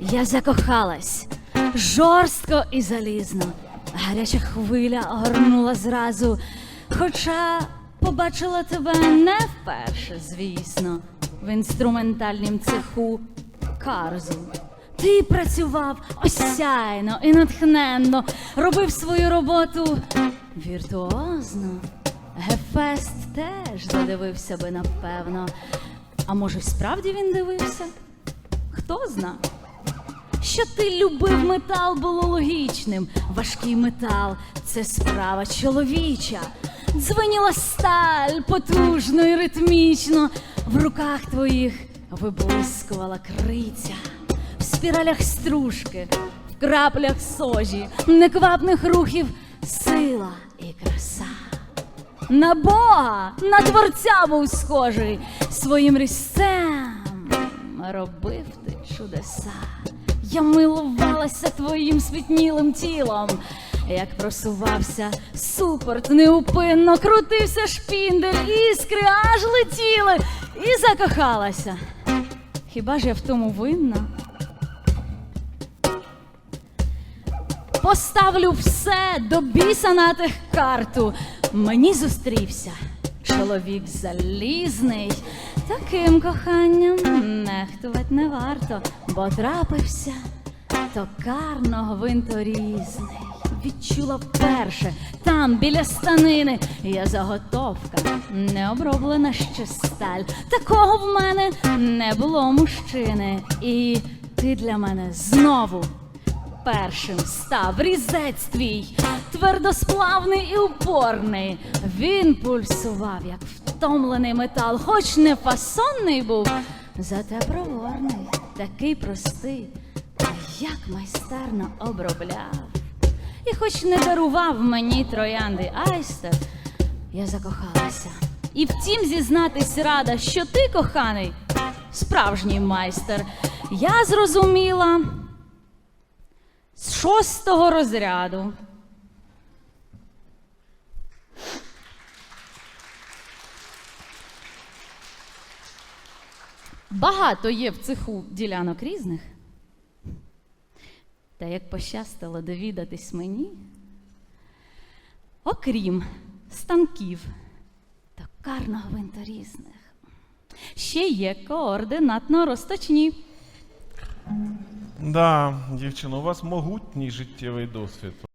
Я закохалась жорстко і залізно. Гаряча хвиля огорнула зразу. Хоча побачила тебе не вперше, звісно, в інструментальнім цеху Карзу. Ти працював осяйно і натхненно, робив свою роботу віртуозно. Гефест теж задивився би, напевно. А може, справді він дивився? Хто зна? Що ти любив метал було логічним. Важкий метал це справа чоловіча. Дзвеніла сталь потужно і ритмічно. В руках твоїх виблискувала криця. В спіралях стружки, в краплях сожі, неквапних рухів сила і краса. На Бога, на творця був схожий, своїм різцем робив ти чудеса. Я милувалася твоїм світнілим тілом, як просувався супорт неупинно, крутився шпіндель, іскри аж летіли і закохалася. Хіба ж я в тому винна? Поставлю все до біса на тих карту. Мені зустрівся чоловік залізний. Таким коханням нехтувати не варто, бо трапився токарно гвинторізний. Відчула вперше там, біля станини, є заготовка, не оброблена ще сталь. Такого в мене не було мужчини. І ти для мене знову першим став різець твій, твердосплавний і упорний. Він пульсував, як втомлений метал, хоч не фасонний був, зате проворний, такий простий, та як майстерно обробляв. І хоч не дарував мені троянди айстер, я закохалася. І втім зізнатись рада, що ти, коханий, справжній майстер, я зрозуміла шостого розряду. Багато є в цеху ділянок різних. Та як пощастило довідатись мені, окрім станків токарно гвинторізних, ще є координатно розточні. Да, дівчино, у вас могутній життєвий досвід.